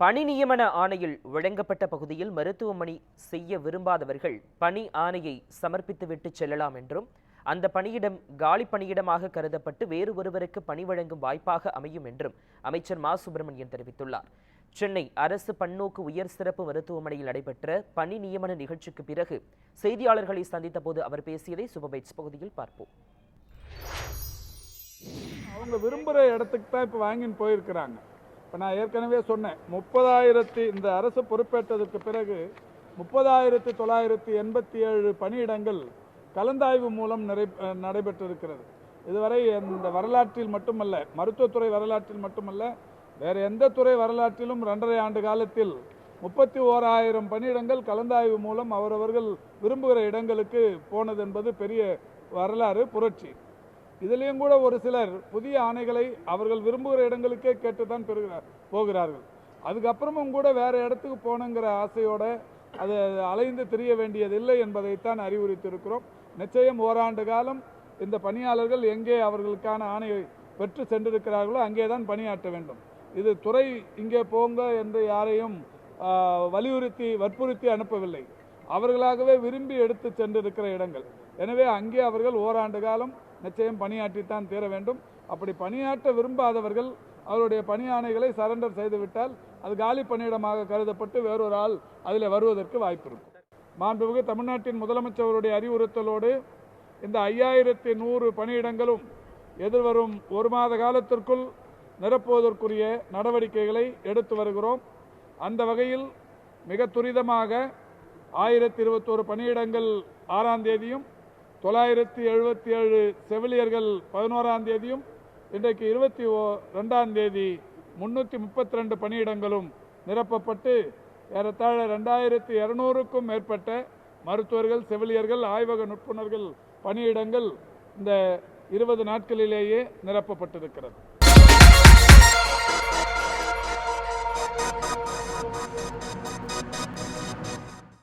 பணி நியமன ஆணையில் வழங்கப்பட்ட பகுதியில் மருத்துவமனை செய்ய விரும்பாதவர்கள் பணி ஆணையை சமர்ப்பித்துவிட்டு செல்லலாம் என்றும் அந்த பணியிடம் காலி பணியிடமாக கருதப்பட்டு வேறு ஒருவருக்கு பணி வழங்கும் வாய்ப்பாக அமையும் என்றும் அமைச்சர் மா. சுப்பிரமணியன் தெரிவித்துள்ளார். சென்னை அரசு பன்னோக்கு உயர் சிறப்பு மருத்துவமனையில் நடைபெற்ற பணி நியமன நிகழ்ச்சிக்கு பிறகு செய்தியாளர்களை சந்தித்த போது அவர் பேசியதை சுபபைட்ஸ் பகுதியில் பார்ப்போம். அவங்க விரும்புகிற இடத்துக்கு தான் இப்போ வாங்கின்னு போயிருக்கிறாங்க. இப்போ நான் ஏற்கனவே சொன்னேன் முப்பதாயிரத்தி இந்த அரசு பொறுப்பேற்றதற்கு பிறகு முப்பதாயிரத்தி தொள்ளாயிரத்தி எண்பத்தி ஏழு பணியிடங்கள் கலந்தாய்வு மூலம் நிறை நடைபெற்றிருக்கிறது. இதுவரை இந்த வரலாற்றில் மட்டுமல்ல மருத்துவத்துறை வரலாற்றில் மட்டுமல்ல வேறு எந்த துறை வரலாற்றிலும் ரெண்டரை ஆண்டு காலத்தில் முப்பத்தி ஓராயிரம் பணியிடங்கள் கலந்தாய்வு மூலம் அவரவர்கள் விரும்புகிற இடங்களுக்கு போனது என்பது பெரிய வரலாறு புரட்சி. இதுலேயும் கூட ஒரு சிலர் புதிய ஆணைகளை அவர்கள் விரும்புகிற இடங்களுக்கே கேட்டு தான் பெறுகிறார் போகிறார்கள். அதுக்கப்புறமும் கூட வேறு இடத்துக்கு போகணுங்கிற ஆசையோட அது அலைந்து திரிய வேண்டியதில்லை என்பதைத்தான் அறிவுறுத்தியிருக்கிறோம். நிச்சயம் ஓராண்டு காலம் இந்த பணியாளர்கள் எங்கே அவர்களுக்கான ஆணையை பெற்று சென்றிருக்கிறார்களோ அங்கே தான் பணியாற்ற வேண்டும். இது துறை இங்கே போங்க என்று யாரையும் வலியுறுத்தி வற்புறுத்தி அனுப்பவில்லை. அவர்களாகவே விரும்பி எடுத்து சென்றிருக்கிற இடங்கள். எனவே அங்கே அவர்கள் ஓராண்டு காலம் நிச்சயம் பணியாற்றித்தான் தீர வேண்டும். அப்படி பணியாற்ற விரும்பாதவர்கள் அவருடைய பணியாணைகளை சரண்டர் செய்துவிட்டால் அது காலி பணியிடமாக கருதப்பட்டு வேறொரு ஆள் அதில் வருவதற்கு வாய்ப்பு இருக்கும் மாண்புமிகு தமிழ்நாட்டின் முதலமைச்சருடைய அறிவுறுத்தலோடு இந்த ஐயாயிரத்தி நூறு பணியிடங்களும் எதிர்வரும் ஒரு மாத காலத்திற்குள் நிரப்புவதற்குரிய நடவடிக்கைகளை எடுத்து வருகிறோம். அந்த வகையில் மிக துரிதமாக ஆயிரத்தி இருபத்தோரு பணியிடங்கள் ஆறாம் தேதியும் தொள்ளாயிரத்தி எழுபத்தி ஏழு செவிலியர்கள் பதினோராம் தேதியும் இன்றைக்கு இருபத்தி ஓ ரெண்டாம் தேதி முன்னூற்றி முப்பத்தி ரெண்டு பணியிடங்களும் நிரப்பப்பட்டு ஏறத்தாழ ரெண்டாயிரத்தி இரநூறுக்கும் மேற்பட்ட மருத்துவர்கள் செவிலியர்கள் ஆய்வக நுட்புணர்கள் பணியிடங்கள் இந்த இருபது நாட்களிலேயே நிரப்பப்பட்டிருக்கிறது.